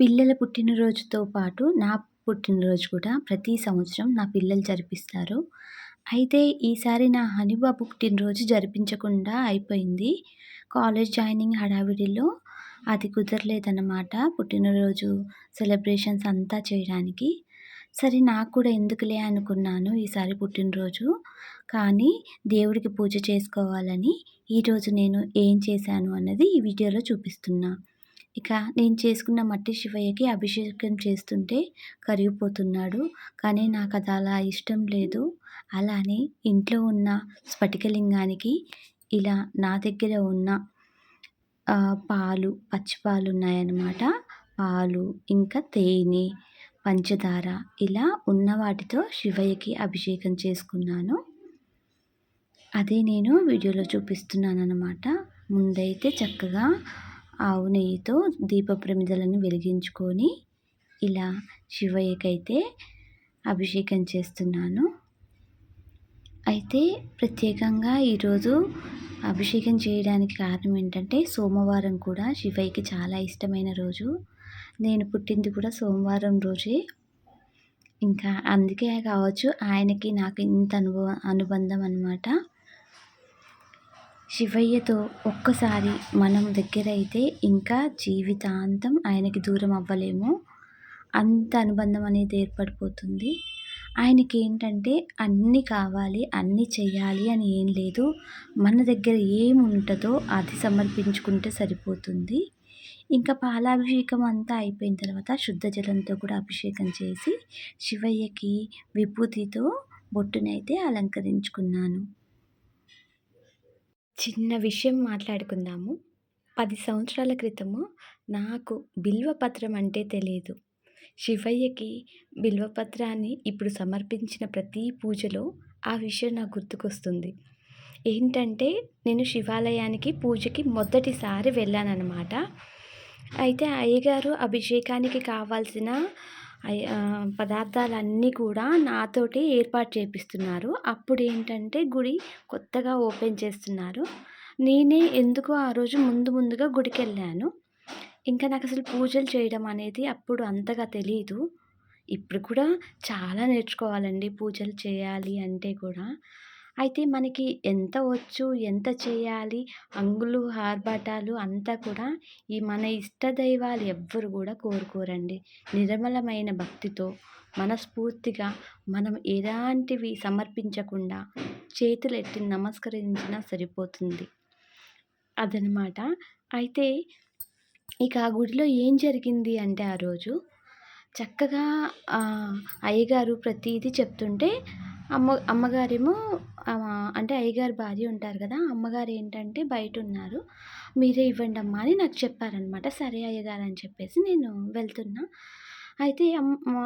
పిల్లల పుట్టినరోజుతో పాటు నా పుట్టినరోజు కూడా ప్రతి సంవత్సరం నా పిల్లలు జరిపిస్తారు. అయితే ఈసారి నా హనీబాబు పుట్టినరోజు జరిపించకుండా అయిపోయింది. కాలేజ్ జాయినింగ్ హడావిడిలో అది కుదరలేదన్నమాట పుట్టినరోజు సెలబ్రేషన్స్ అంతా చేయడానికి. సరే నాకు కూడా ఎందుకులే అనుకున్నాను ఈసారి పుట్టినరోజు. కానీ దేవుడికి పూజ చేసుకోవాలని ఈరోజు నేను ఏం చేశాను అన్నది ఈ వీడియోలో చూపిస్తున్నా. ఇక నేను చేసుకున్న మట్టి శివయ్యకి అభిషేకం చేస్తుంటే కరిగిపోతున్నాడు. కానీ నాకు అది అలా ఇష్టం లేదు. అలానే ఇంట్లో ఉన్న స్ఫటికలింగానికి ఇలా నా దగ్గర ఉన్న పాలు పచ్చి పాలు ఉన్నాయన్నమాట పాలు ఇంకా తేనె పంచదార ఇలా ఉన్న వాటితో శివయ్యకి అభిషేకం చేసుకున్నాను. అదే నేను వీడియోలో చూపిస్తున్నాను అనమాట ముందైతే చక్కగా ఆవు నెయ్యితో దీప ప్రమిదలను వెలిగించుకొని ఇలా శివయ్యకైతే అభిషేకం చేస్తున్నాను. అయితే ప్రత్యేకంగా ఈరోజు అభిషేకం చేయడానికి కారణం ఏంటంటే సోమవారం కూడా శివయ్యకి చాలా ఇష్టమైన రోజు. నేను పుట్టింది కూడా సోమవారం రోజే. ఇంకా అందుకే కావచ్చు ఆయనకి నాకు ఇంత అనుభవం అనుబంధం అనమాట శివయ్యతో ఒక్కసారి మనం దగ్గర అయితే ఇంకా జీవితాంతం ఆయనకి దూరం అవ్వలేము. అంత అనుబంధం అనేది ఏర్పడిపోతుంది. ఆయనకి ఏంటంటే అన్నీ కావాలి అన్నీ చేయాలి అని ఏం లేదు. మన దగ్గర ఏమి ఉంటుందో అది సమర్పించుకుంటే సరిపోతుంది. ఇంకా పాలాభిషేకం అంతా అయిపోయిన తర్వాత శుద్ధ జలంతో కూడా అభిషేకం చేసి శివయ్యకి విభూతితో బొట్టునైతే అలంకరించుకున్నాను. చిన్న విషయం మాట్లాడుకుందాము. పది సంవత్సరాల క్రితము నాకు బిల్వపత్రం అంటే తెలియదు శివయ్యకి బిల్వపత్రాన్ని ఇప్పుడు సమర్పించిన ప్రతి పూజలో ఆ విషయం నాకు గుర్తుకొస్తుంది. ఏంటంటే నేను శివాలయానికి పూజకి మొదటిసారి వెళ్ళానన్నమాట. అయితే అయ్యగారు అభిషేకానికి కావాల్సిన పదార్థాలన్నీ కూడా నాతోటి ఏర్పాటు చేపిస్తున్నారు. అప్పుడు ఏంటంటే గుడి కొత్తగా ఓపెన్ చేస్తున్నారు. నేనే ఎందుకో ఆ రోజు ముందు ముందుగా గుడికి వెళ్ళాను ఇంకా నాకు అసలు పూజలు చేయడం అనేది అప్పుడు అంతగా తెలియదు ఇప్పుడు కూడా చాలా నేర్చుకోవాలండి పూజలు చేయాలి అంటే కూడా. అయితే మనకి ఎంత వచ్చు ఎంత చేయాలి అంగులు ఆర్భాటాలు అంతా కూడా ఈ మన ఇష్ట దైవాలు ఎవ్వరు కూడా కోరుకోరండి. నిర్మలమైన భక్తితో మనస్ఫూర్తిగా మనం ఎలాంటివి సమర్పించకుండా చేతులు ఎత్తి నమస్కరించినా సరిపోతుంది. అదనమాట. అయితే ఇక ఆ గుడిలో ఏం జరిగింది అంటే ఆ రోజు చక్కగా అయ్యగారు ప్రతీది చెప్తుంటే అమ్మ అమ్మగారేమో అంటే అయ్యగారు భార్య ఉంటారు కదా అమ్మగారు ఏంటంటే బయట ఉన్నారు మీరే ఇవ్వండి అమ్మా అని నాకు చెప్పారనమాట. సరే అయ్యగారు అని చెప్పేసి నేను వెళ్తున్నా. అయితే అమ్మ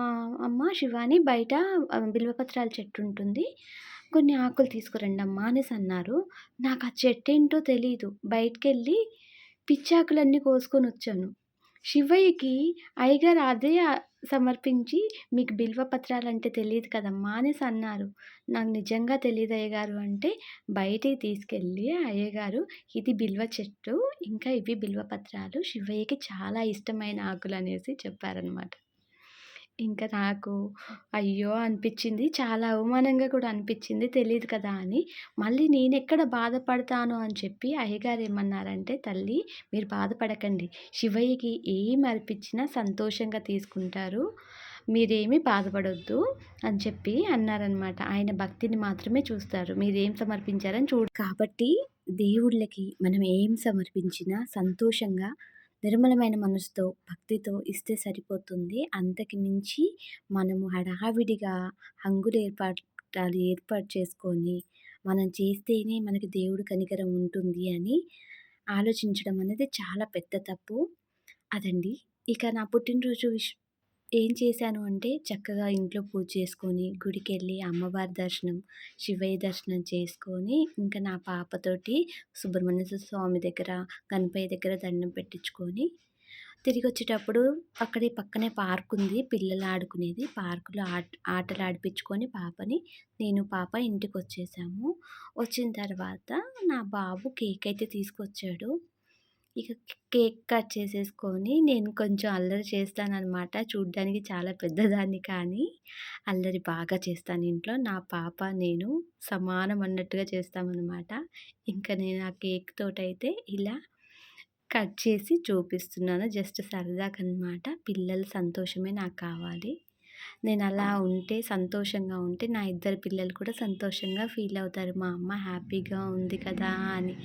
అమ్మ శివాని బయట బిల్వపత్రాల చెట్టు ఉంటుంది. కొన్ని ఆకులు తీసుకురండి అమ్మా అనేసి అన్నారు. నాకు ఆ చెట్టు ఏంటో తెలీదు. బయటికి వెళ్ళి పిచ్చాకులన్నీ కోసుకొని వచ్చాను. శివయ్యకి అయ్యగారు అదే సమర్పించి మీకు బిల్వపత్రాలు అంటే తెలియదు కదమ్మా అనేసి అన్నారు. నాకు నిజంగా తెలియదు అయ్యగారు అంటే బయటికి తీసుకెళ్ళి అయ్యగారు ఇది బిల్వ చెట్టు ఇంకా ఇవి బిల్వపత్రాలు శివయ్యకి చాలా ఇష్టమైన ఆకులు అనేసి చెప్పారనమాట ఇంకా నాకు అయ్యో అనిపించింది. చాలా అవమానంగా కూడా అనిపించింది. తెలియదు కదా అని. మళ్ళీ నేను ఎక్కడ బాధపడతాను అని చెప్పి అయ్యగారు ఏమన్నారంటే తల్లి మీరు బాధపడకండి. శివయ్యకి ఏం అర్పించినా సంతోషంగా తీసుకుంటారు. మీరేమీ బాధపడొద్దు అని చెప్పి అన్నారనమాట ఆయన భక్తిని మాత్రమే చూస్తారు. మీరేం సమర్పించారని చూడు కాబట్టి దేవుళ్ళకి మనం ఏం సమర్పించినా సంతోషంగా నిర్మలమైన మనసుతో భక్తితో ఇస్తే సరిపోతుంది. అంతకు మించి మనము హడావిడిగా హంగులు ఏర్పాటాలు ఏర్పాటు చేసుకొని మనం చేస్తేనే మనకి దేవుడు కనికరం ఉంటుంది అని ఆలోచించడం అనేది చాలా పెద్ద తప్పు. అదండి. ఇక నా పుట్టినరోజు విష్ ఏం చేశాను అంటే చక్కగా ఇంట్లో పూజ చేసుకొని గుడికి వెళ్ళి అమ్మవారి దర్శనం శివయ్య దర్శనం చేసుకొని ఇంకా నా పాపతోటి సుబ్రహ్మణ్య స్వామి దగ్గర గణపయ్య దగ్గర దండం పెట్టించుకొని తిరిగి వచ్చేటప్పుడు అక్కడే పక్కనే పార్క్ ఉంది. పిల్లలు ఆడుకునేది. పార్కులో ఆట ఆటలు ఆడిపించుకొని పాపని నేను పాప ఇంటికి వచ్చేసాము వచ్చిన తర్వాత నా బాబు కేక్ అయితే తీసుకొచ్చాడు. ఇక కేక్ కట్ చేసేసుకొని నేను కొంచెం అల్లరి చేస్తాననమాట. చూడ్డానికి చాలా పెద్దదాన్ని కానీ, అల్లరి బాగా చేస్తాను ఇంట్లో. నా పాప, నేను సమానం అన్నట్టుగా చేస్తామనమాట. ఇంకా నేను ఆ కేక్ తోటైతే ఇలా కట్ చేసి చూపిస్తున్నాను. జస్ట్ సరదాకనమాట. పిల్లల సంతోషమే నాకు కావాలి. నేను అలా ఉంటే సంతోషంగా ఉంటే నా ఇద్దరు పిల్లలు కూడా సంతోషంగా ఫీల్ అవుతారు. మా అమ్మ హ్యాపీగా ఉంది కదా అని.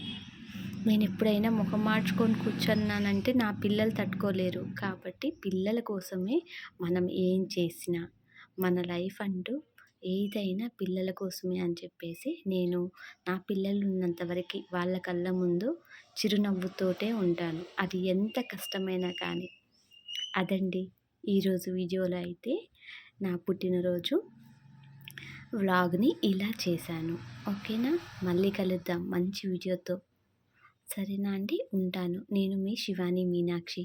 నేను ఎప్పుడైనా ముఖం మార్చుకొని కూర్చున్నానంటే నా పిల్లలు తట్టుకోలేరు. కాబట్టి పిల్లల కోసమే మనం ఏం చేసినా మన లైఫ్ అంటూ ఏదైనా పిల్లల కోసమే అని చెప్పేసి నేను నా పిల్లలు ఉన్నంత వరకి వాళ్ళ కళ్ళ ముందు చిరునవ్వుతోటే ఉంటాను. అది ఎంత కష్టమైనా కానీ. అదండి ఈరోజు వీడియోలో అయితే నా పుట్టినరోజు వ్లాగ్‌ని ఇలా చేశాను. ఓకేనా? మళ్ళీ కలుద్దాం మంచి వీడియోతో. సరేనా అండి? ఉంటాను. నేను మీ శివాని మీనాక్షి.